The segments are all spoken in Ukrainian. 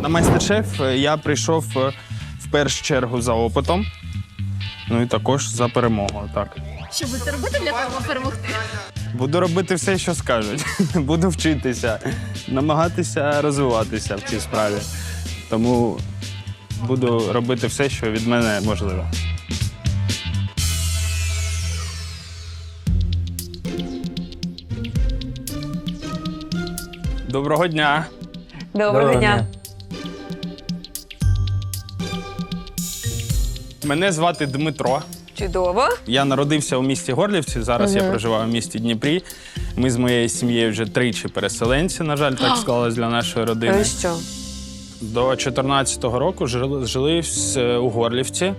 На майстер-шеф е, я прийшов е, в першу чергу за опитом, ну і також за перемогою. Так. Що будете робити для того, аби перемогти? Буду робити все, що скажуть. Буду вчитися, намагатися розвиватися в цій справі. Тому буду робити все, що від мене можливо. Доброго дня! Доброго дня. Мене звати Дмитро. Чудово. Я народився у місті Горлівці. Зараз я проживаю в місті Дніпрі. Ми з моєю сім'єю вже тричі переселенці. На жаль, так склалось для нашої родини. Ви що? До 14-го року жили, жили у Горлівці. Е,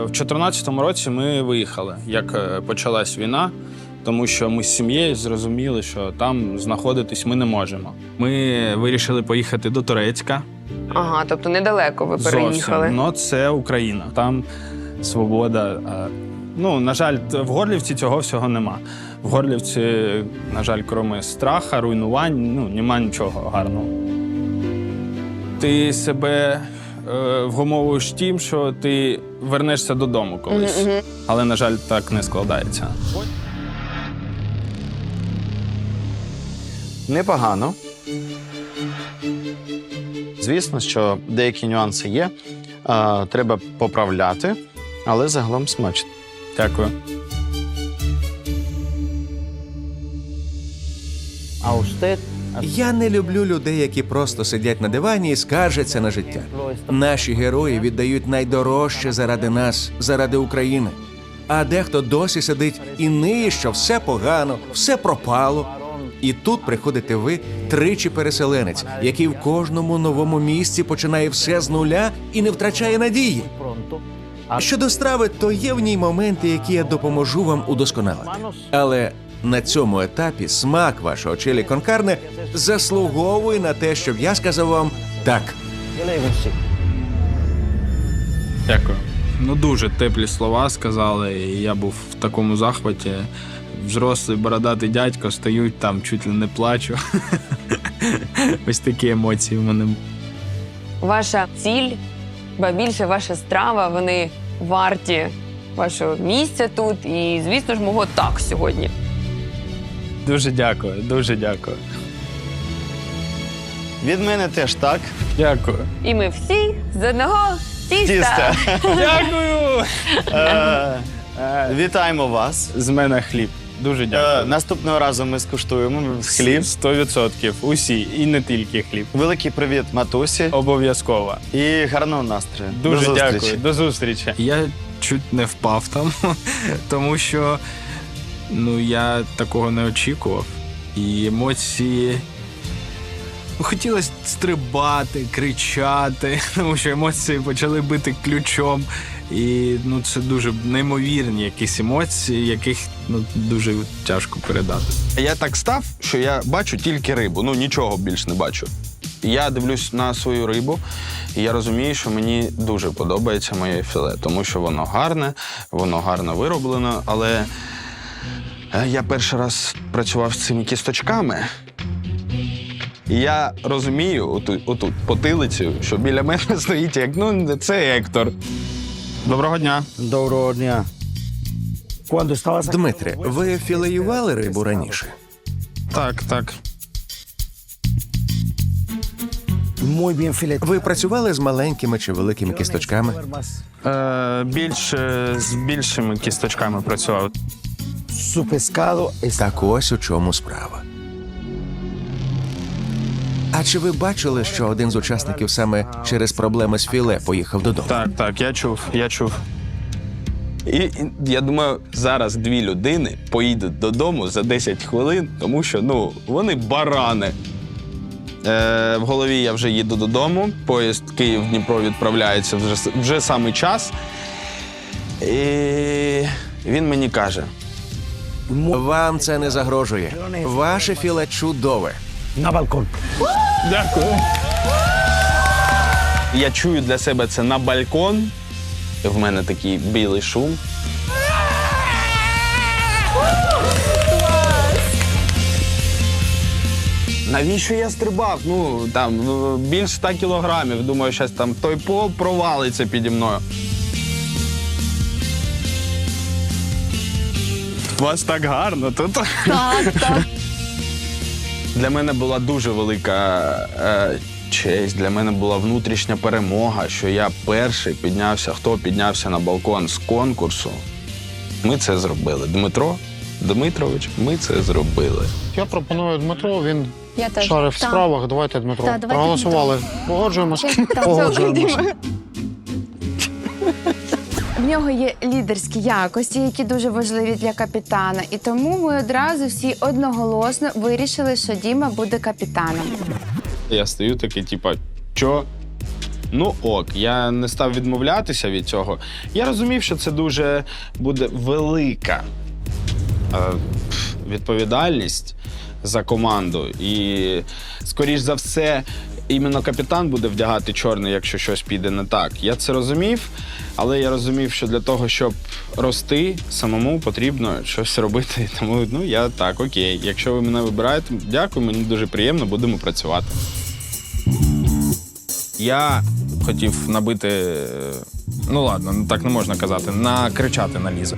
В 14-му році ми виїхали, як е, почалась війна, тому що ми з сім'єю зрозуміли, що там знаходитись ми не можемо. Ми вирішили поїхати до Турецька. Ага, тобто недалеко ви переїхали. Зовсім. Ну, це Україна. Там свобода. Ну, на жаль, в Горлівці цього всього нема. В Горлівці, на жаль, крім страха, руйнувань, ну, нема нічого гарного. Ти себе е, вгомовуєш тим, що ти вернешся додому колись. Але, на жаль, так не складається. Непогано. Звісно, що деякі нюанси є. А, треба поправляти, але загалом смачно. Дякую. A Я не люблю людей, які просто сидять на дивані і скаржаться на життя. Наші герої віддають найдорожче заради нас, заради України. А дехто досі сидить і ниє, що все погано, все пропало. І тут приходите ви, тричі переселенець, який в кожному новому місці починає все з нуля і не втрачає надії. Щодо страви, то є в ній моменти, які я допоможу вам удосконалити. Але на цьому етапі смак вашого чилі конкарне заслуговує на те, щоб я сказав вам так. Дякую. Ну, дуже теплі слова сказали, і я був в такому захваті. Взрослий бородатий дядько стоють там, чуть ли не плачу. Ось такі емоції в мене. Ваша ціль, ба більше ваша страва, вони варті вашого місця тут. І, звісно ж, мого так сьогодні. Дуже дякую, дуже дякую. Від мене теж так. Дякую. І ми всі з одного тіста. Дякую! Е, Вітаємо вас. З мене хліб. Дуже Е, дякую. Наступного разу ми скуштуємо хліб. 100%. Усі. І не тільки хліб. Великий привіт матусі Обов'язково. і гарного настрою. Дуже До дякую. До зустрічі. Я чуть не впав там, тому що ну, я такого не очікував. І емоції. Ну, Хотілося стрибати, кричати, тому що емоції почали бити ключом. І ну, це дуже неймовірні якісь емоції, яких ну, дуже тяжко передати. Я так став, що я бачу тільки рибу, ну нічого більш не бачу. Я дивлюсь на свою рибу, і я розумію, що мені дуже подобається моє філе, тому що воно гарне, воно гарно вироблено, але е, я перший раз працював з цими кісточками. Я розумію отут, отут потилицю, що біля мене стоїть як ну це Ектор. Доброго дня. Доброго дня. Дмитре, ви філеювали рибу раніше? Так, так. Ви працювали з маленькими чи великими кісточками? Е, більш е, з більшими кісточками працював. Так ось у чому справа. А чи ви бачили, що один з учасників саме через проблеми з філе поїхав додому? Так, так, я чув, я чув. І, і я думаю, зараз дві людини поїдуть додому за 10 хвилин, тому що ну вони барани. Е, в голові я вже їду додому. Поїзд Київ-Дніпро відправляється вже, вже саме час. І він мені каже: Вам це не загрожує. Ваше філе чудове. Na balcón. Дякую. я чую для себе це на балкон. В мене такий білий шум. Навіщо я стрибав? Ну там ну, більше 100 кілограмів. Думаю, щось там той пол провалиться піді мною. У вас так гарно тут. Так, так. Для мене була дуже велика е, честь. Для мене була внутрішня перемога, що я перший піднявся, хто піднявся на балкон з конкурсу. Ми це зробили. Дмитро Дмитрович, ми це зробили. Я пропоную Дмитро, він Я теж. шарив в Так. справах. Давайте Дмитро. Так, давайте Проголосували. Погоджуємось. В нього є лідерські якості, які дуже важливі для капітана. І тому ми одразу всі одноголосно вирішили, що Діма буде капітаном. Я стою такий, типа, що? Ну ок, я не став відмовлятися від цього. Я розумів, що це дуже буде велика е, відповідальність за команду. І, скоріш за все, іменно капітан буде вдягати чорний, якщо щось піде не так. Я це розумів, але я розумів, що для того, щоб рости, самому потрібно щось робити. Тому ну я так, окей. Якщо ви мене вибираєте, дякую, мені дуже приємно, будемо працювати. Я хотів набити. е, Ну ладно, так не можна казати, накричати на Лізу.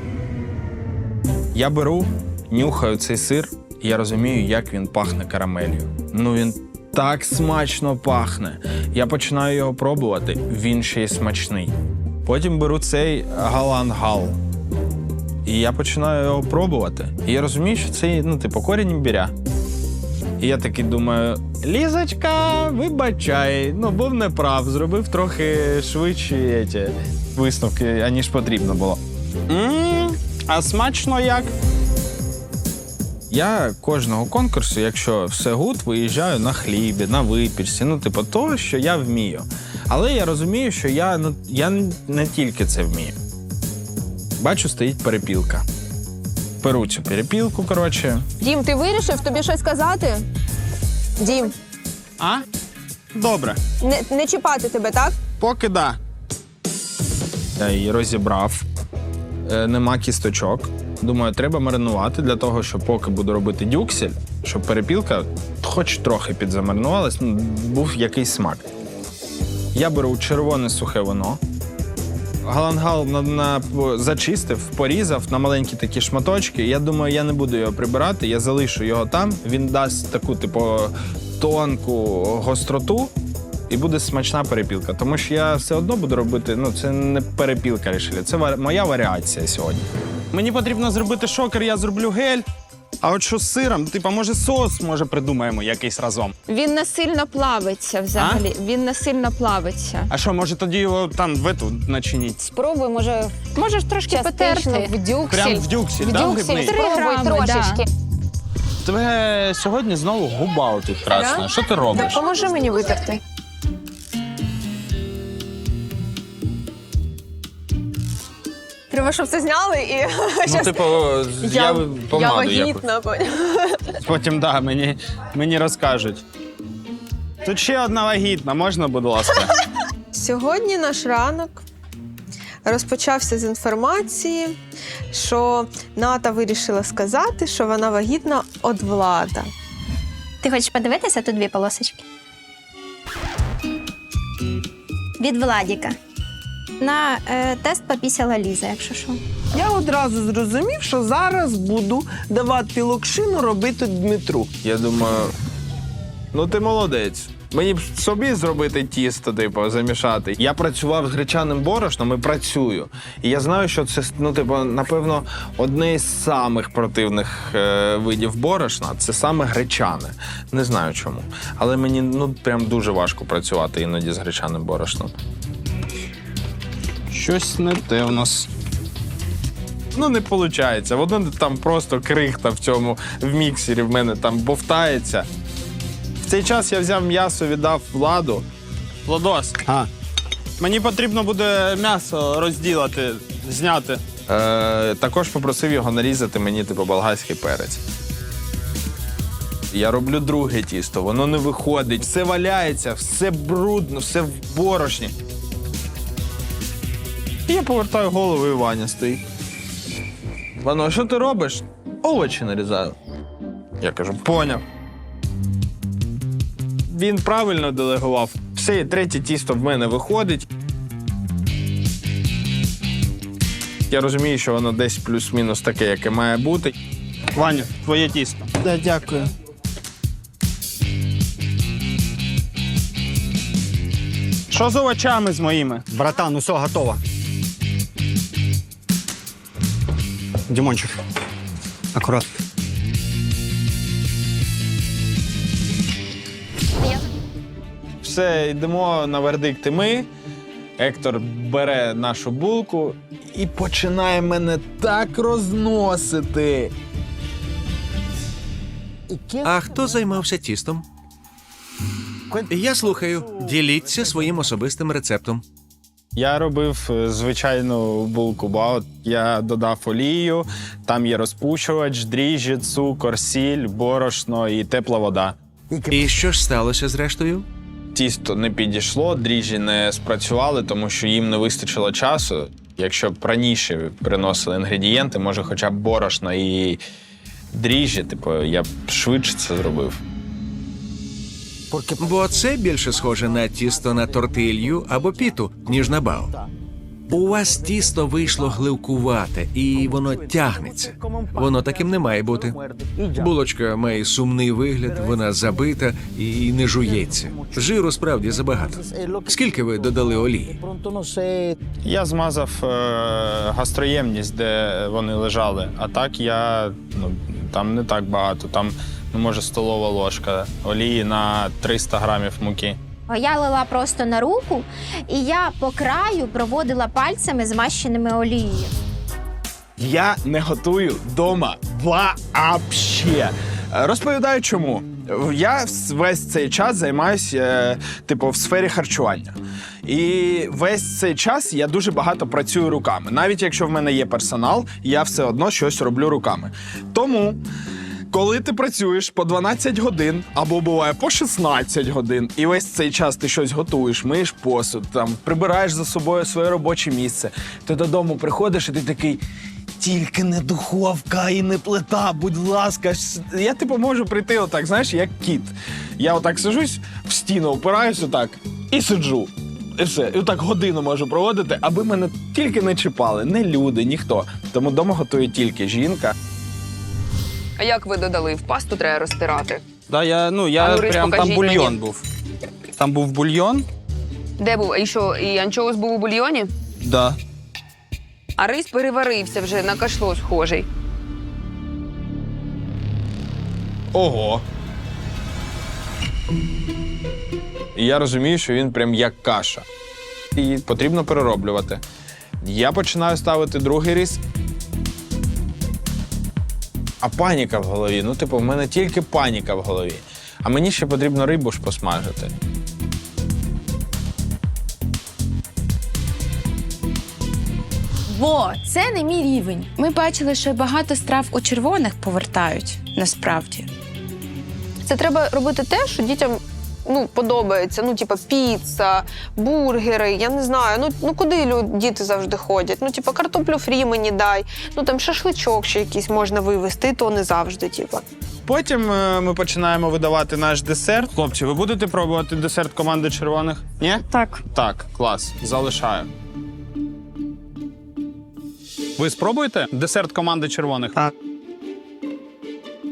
Я беру, нюхаю цей сир, і я розумію, як він пахне карамелью. Ну він так смачно пахне. Я починаю його пробувати, він ще й смачний. Потім беру цей галангал. І я починаю його пробувати. І я розумію, що це, ну, типу, корінь імбіря. І я такий думаю: Лізочка, вибачай, ну був неправ, зробив трохи швидші ті висновки, аніж потрібно було. м а смачно як? Я кожного конкурсу, якщо все гуд, виїжджаю на хлібі, на випічці, ну, типу, того, що я вмію. Але я розумію, що я, ну, я не тільки це вмію. Бачу, стоїть перепілка. Беру цю перепілку, коротше. Дім, ти вирішив тобі щось сказати? Дім, А? Добре. не, не чіпати тебе, так? Поки да. Я її розібрав. Е, нема кісточок. Думаю, треба маринувати для того, щоб поки буду робити дюксель, щоб перепілка хоч трохи підзамаринувалась, ну, був якийсь смак. Я беру червоне сухе вино. Галангал на, на, зачистив, порізав на маленькі такі шматочки. Я думаю, я не буду його прибирати, я залишу його там. Він дасть таку, типу, тонку гостроту, і буде смачна перепілка. Тому що я все одно буду робити. Ну, це не перепілка рішили, це моя варіація сьогодні. Мені потрібно зробити шокер, я зроблю гель. А от що з сиром? Типа, може, соус може придумаємо якийсь разом. Він не сильно плавиться взагалі. Він не сильно плавиться. А що, може тоді його там в ету начиніть? Спробуй, може, Можеш трошки частично потерти. в дюксель. Прям в дюксі, в да, дюксель грибний? спробуй грами, да. трошечки. Тебе сьогодні знову губа тут красна. Що ти робиш? Допоможи мені витерти. Треба, щоб це зняли і Ну, типу, я, я, помаду я якусь. вагітна. потім. Потім да, мені, мені розкажуть. Тут ще одна вагітна, можна, будь ласка. Сьогодні наш ранок розпочався з інформації, що Ната вирішила сказати, що вона вагітна від влада. Ти хочеш подивитися тут дві полосочки? Від Владіка. На е, тест попісяла Ліза, якщо що. Я одразу зрозумів, що зараз буду давати локшину робити Дмитру. Я думаю, ну ти молодець. Мені б собі зробити тісто, типу, замішати. Я працював з гречаним борошном і працюю. І я знаю, що це, ну, типу, напевно, одне із самих противних е, видів борошна це саме гречане. Не знаю чому. Але мені ну прям дуже важко працювати іноді з гречаним борошном. Щось не те в нас. Ну, не виходить. Воно там просто крихта в цьому в міксері в мене там бовтається. В цей час я взяв м'ясо, віддав владу. Владос, А, мені потрібно буде м'ясо розділити, зняти. Е, також попросив його нарізати мені, типу, болгарський перець. Я роблю друге тісто, воно не виходить, все валяється, все брудно, все в борошні. І я повертаю голову, і Ваня стоїть. Вано, а що ти робиш? Овочі нарізаю. Я кажу, поняв. він правильно делегував. Все, третє тісто в мене виходить. Я розумію, що воно десь плюс-мінус таке, яке має бути. Ваню, твоє тісто. Да, дякую. Що з овочами з моїми? Братан, усе готово. Дімончик. Акурат. Все, йдемо на вердикти ми. Ектор бере нашу булку і починає мене так розносити. А хто займався тістом? Я слухаю. Діліться своїм особистим рецептом. Я робив е, звичайну булку баут. Я додав олію, там є розпушувач, дріжджі, цукор, сіль, борошно і тепла вода. І що ж сталося зрештою? Тісто не підійшло, дріжджі не спрацювали, тому що їм не вистачило часу. Якщо б раніше приносили інгредієнти, може, хоча б борошно і дріжджі, типу, я б швидше це зробив. Бо це більше схоже на тісто на тортилью або піту, ніж на бао. У вас тісто вийшло гливкувате, і воно тягнеться. Воно таким не має бути. Булочка має сумний вигляд, вона забита і не жується. Жиру справді забагато. Скільки ви додали олії? Я змазав е, гастроємність, де вони лежали. А так я ну там не так багато. Там ну може столова ложка олії на 300 грамів муки. Я лила просто на руку, і я по краю проводила пальцями змащеними олією. Я не готую вдома вообще. Розповідаю чому. Я весь цей час займаюся, е, типу, в сфері харчування. І весь цей час я дуже багато працюю руками. Навіть якщо в мене є персонал, я все одно щось роблю руками. Тому. Коли ти працюєш по 12 годин або буває по 16 годин, і весь цей час ти щось готуєш, миєш посуд, там прибираєш за собою своє робоче місце, ти додому приходиш, і ти такий. Тільки не духовка і не плита, будь ласка. Я типу можу прийти отак, знаєш, як кіт. Я отак сижусь, в стіну опираюсь отак і сиджу. І все. І отак годину можу проводити, аби мене тільки не чіпали, не люди, ніхто. Тому вдома готує тільки жінка. А як ви додали? В пасту треба розтирати. Да, я, ну, я А ну, прям там покажіть бульйон мені. був. Там був бульйон. Де був? І що? І анчоус був у бульйоні? Да. А рис переварився вже на кашло схожий. Ого. І я розумію, що він прям як каша. І потрібно перероблювати. Я починаю ставити другий рис. А паніка в голові. Ну, типу, в мене тільки паніка в голові. А мені ще потрібно рибу ж посмажити. Бо це не мій рівень. Ми бачили, що багато страв у червоних повертають насправді. Це треба робити те, що дітям ну, подобається. Ну, типа піца, бургери, я не знаю. Ну, ну куди лю- діти завжди ходять? Ну, типа, картоплю фрі мені дай, ну там шашличок ще якийсь можна вивезти, і то не завжди, типа. Потім е, ми починаємо видавати наш десерт. Хлопці, ви будете пробувати десерт команди червоних? Ні? Так. Так, клас. Залишаю. Ви спробуєте десерт команди червоних? Так.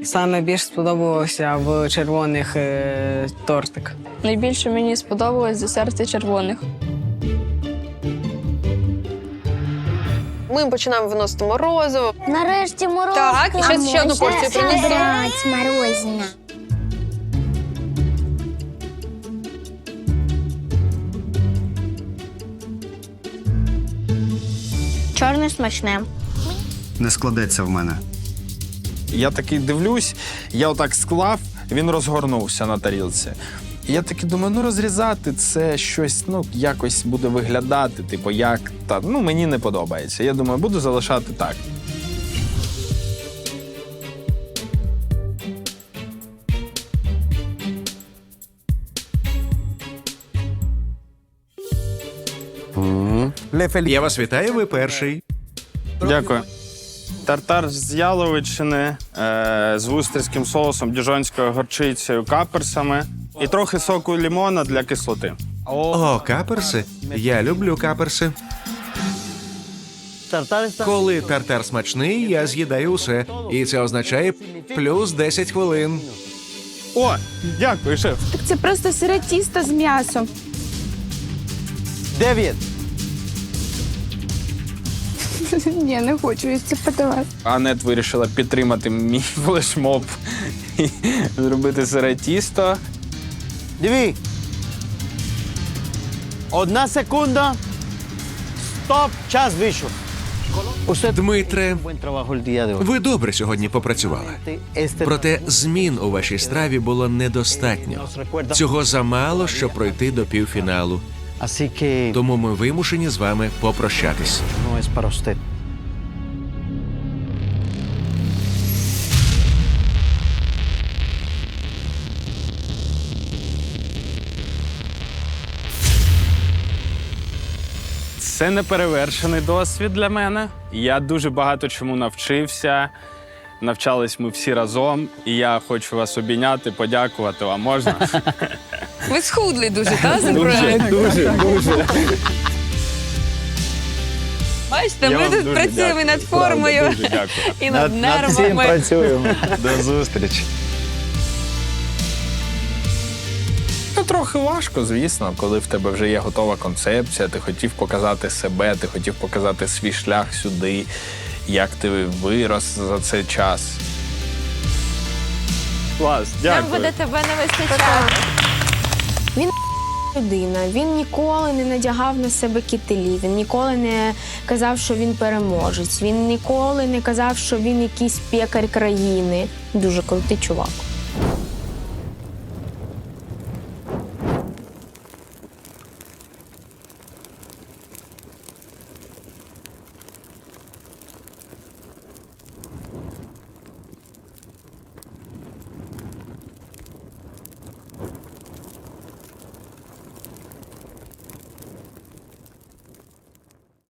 Саме більш сподобалося в червоних е, тортик. Найбільше мені сподобалось десерти червоних. Ми починаємо виносити морозиво. Нарешті морозиво. Так, і ще- ще одну порцію принеси. Брать морозина. Чорне смачне. Не складеться в мене. Я такий дивлюсь, я отак склав, він розгорнувся на тарілці. І я такий думаю, ну розрізати це щось, ну якось буде виглядати, типу, як та ну мені не подобається. Я думаю, буду залишати так. Я вас вітаю, ви перший. Дякую. Тартар з яловичини е, з вустерським соусом, діжонською горчицею, каперсами. І трохи соку лімона для кислоти. О, каперси. Я люблю каперси. Коли тартар смачний, я з'їдаю усе. І це означає плюс 10 хвилин. О, дякую, шеф. Так це просто сире тісто з м'ясом. Дев'ять. Ні, не хочу їсти подавати. Анет вирішила підтримати мій флешмоб і зробити сире тісто. Диві. Одна секунда. Стоп. Час вийшов. Усе Дмитре, ви добре сьогодні попрацювали. Проте змін у вашій страві було недостатньо. Цього замало, щоб пройти до півфіналу. Así que Тому ми вимушені з вами попрощатись. no es para usted. Це неперевершений досвід для мене. Я дуже багато чому навчився. Навчались ми всі разом, і я хочу вас обійняти, подякувати вам. Можна? Ви схудли дуже, та за Дуже, дуже, дуже. Бачите, ми тут працюємо дякую. над формою і над нервами. працюємо. До зустрічі. Ну, трохи важко, звісно, коли в тебе вже є готова концепція, ти хотів показати себе, ти хотів показати свій шлях сюди, як ти вирос за цей час. Клас, Нам буде тебе не вистачати. Він людина. Він ніколи не надягав на себе кітелі. Він ніколи не казав, що він переможець. Він ніколи не казав, що він якийсь пекар країни. Дуже крутий чувак.